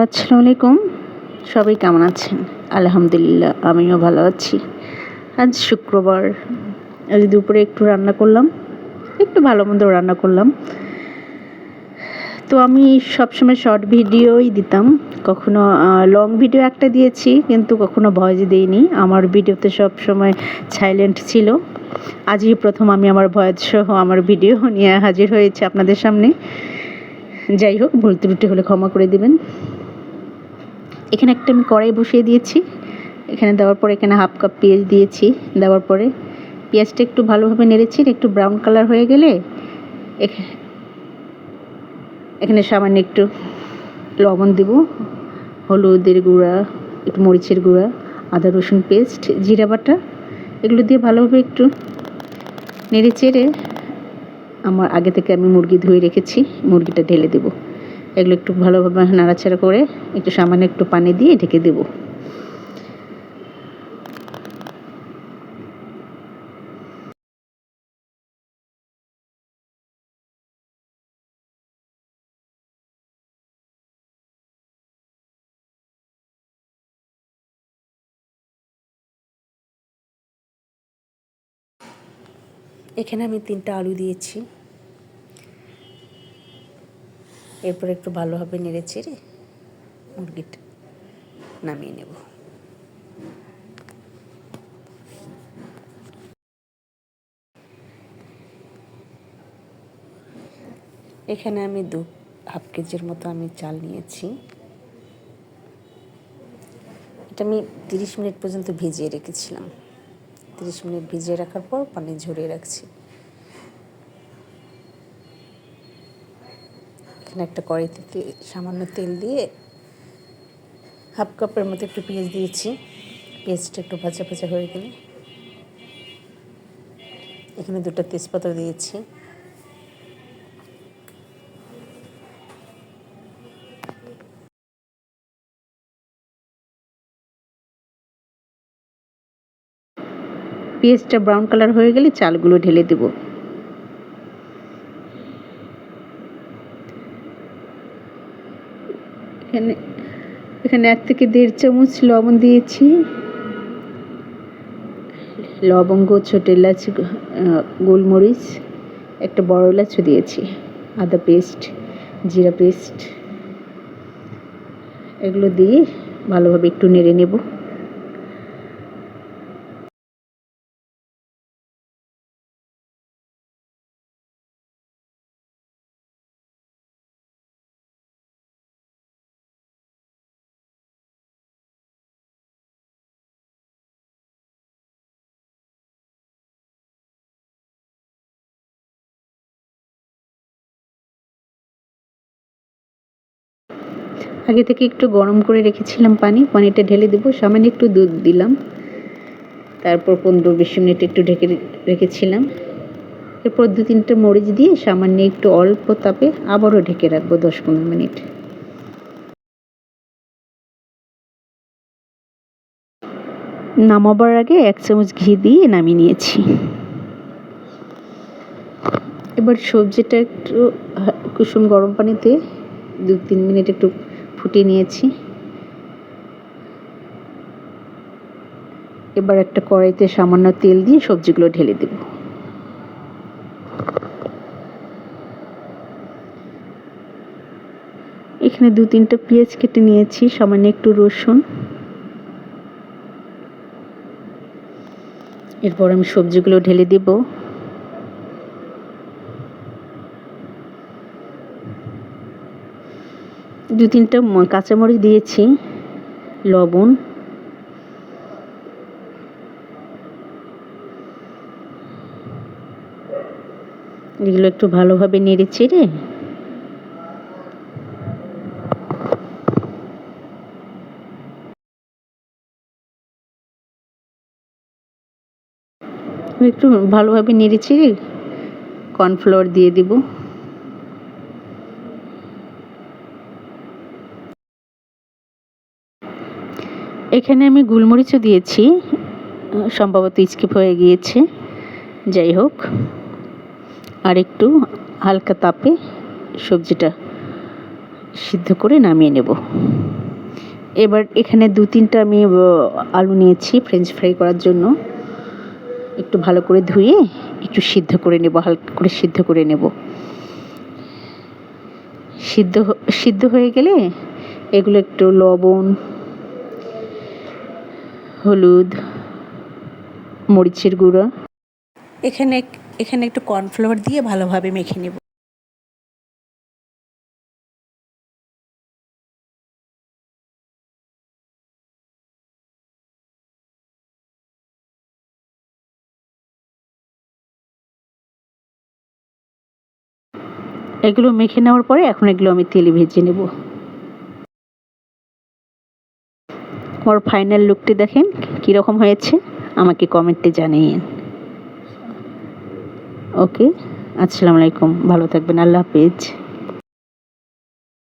আসসালামু আলাইকুম। সবাই কেমন আছেন? আলহামদুলিল্লাহ, আমিও ভালো আছি। আজ শুক্রবার, আজ দুপুরে একটু রান্না করলাম। একটু ভালো মন্দ রান্না করলাম। তো আমি সবসময় শর্ট ভিডিওই দিতাম। কখনো লং ভিডিও একটা দিয়েছি, কিন্তু কখনো ভয়েস দিইনি। আমার ভিডিওতে সবসময় সাইলেন্ট ছিল। আজই প্রথম আমি আমার ভয়েস সহ আমার ভিডিও নিয়ে হাজির হয়েছে আপনাদের সামনে। যাই হোক, ভুল ত্রুটি হলে ক্ষমা করে দিবেন। এখানে একটা আমি কড়াই বসিয়ে দিয়েছি। এখানে দেওয়ার পরে এখানে হাফ কাপ পেঁয়াজ দিয়েছি। দেওয়ার পরে পেঁয়াজটা একটু ভালোভাবে নেড়েছি একটু ব্রাউন কালার হয়ে গেলে এখানে সামান্য একটু লবণ দেব, হলুদের গুঁড়া, একটু মরিচের গুঁড়া, আদা, রসুন পেস্ট জিরা বাটা, এগুলো দিয়ে ভালোভাবে একটু নেড়ে চেড়ে আমার আগে থেকে আমি মুরগি ধুয়ে রেখেছি, মুরগিটা ঢেলে দেবো। এগুলো একটু ভালোভাবে নাড়াচাড়া করে একটু সামান্য একটু পানি দিয়ে ঢেকে দেব। এখানে আমি তিনটা আলু দিয়েছি। এরপর একটু ভালোভাবে নেড়ে চেড়ে মুরগিটা নামিয়ে নেব। এখানে আমি দু হাফ কেজির মতো আমি চাল নিয়েছি। এটা আমি তিরিশ মিনিট পর্যন্ত ভিজিয়ে রেখেছিলাম। তিরিশ মিনিট ভিজিয়ে রাখার পর পানি ঝরিয়ে রাখছি। এখানে একটা কড়াইতে সামান্য তেল দিয়ে হাফ কাপের মতো একটু পেঁয়াজ দিয়েছি। পেঁয়াজটা একটু ভাজা ভাজা হয়ে গেলে এখানে দুটো তেজপাতা দিয়েছি। পেঁয়াজটা ব্রাউন কালার হয়ে গেলে চালগুলো ঢেলে দেবো। এখানে এখানে এক থেকে দেড় চামচ লবণ দিয়েছি। লবঙ্গ, ছোট এলাচ গোলমরিচ, একটা বড় এলাচও দিয়েছি, আদা পেস্ট, জিরা পেস্ট। এগুলো দিয়ে ভালোভাবে একটু নেড়ে নেব। আগে থেকে একটু গরম করে রেখেছিলাম পানি, পানিটা ঢেলে দেবো। সামান্য একটু দুধ দিলাম। তারপর পনেরো বিশ মিনিট একটু ঢেকে রেখেছিলাম। এরপর দু তিনটে মরিচ দিয়ে সামান্য একটু অল্প তাপে আবারও ঢেকে রাখব দশ পনেরো মিনিট। নামাবার আগে এক চামচ ঘি দিয়ে নামিয়ে নিয়েছি। এবার সবজিটা একটু কুসুম গরম পানিতে দু তিন মিনিট একটু ফুটিয়ে নিয়েছি। এবার একটা কড়াইতে সামান্য তেল দিয়ে সবজিগুলো ঢেলে দেব। এখানে দু তিনটা পেঁয়াজ কেটে নিয়েছি, সামান্য একটু রসুন। এরপর আমি সবজিগুলো ঢেলে দেবো। দু তিনটা কাঁচামরিচ দিয়েছি, লবণ। এগুলো একটু ভালোভাবে নেড়ে চেড়ে একটু ভালোভাবে নেড়ে চেড়ে কর্নফ্লাওয়ার দিয়ে দেবো। এখানে আমি গোলমরিচও দিয়েছি, সম্ভবত স্কিপ হয়ে গিয়েছে, যাই হোক। আর একটু হালকা তাপে সবজিটা সিদ্ধ করে নামিয়ে নেব। এবার এখানে দু তিনটা আমি আলু নিয়েছি ফ্রেঞ্চ ফ্রাই করার জন্য। একটু ভালো করে ধুয়ে একটু সিদ্ধ করে নেব, হালকা করে সিদ্ধ করে নেব। সিদ্ধ সিদ্ধ হয়ে গেলে এগুলো একটু লবণ হলুদ মরিচের গুঁড়ো। এখানে এখানে একটু কর্নফ্লাওয়ার দিয়ে ভালোভাবে মেখে নেব। এগুলো মেখে নেওয়ার পরে এখন এগুলো আমি তেলে ভেজে নেব। আমার ফাইনাল লুকটি দেখেন, কীরকম হয়েছে, আমাকে কমেন্টে জানিয়ে ওকে আসসালামু আলাইকুম, ভালো থাকবেন, আল্লাহ হাফেজ।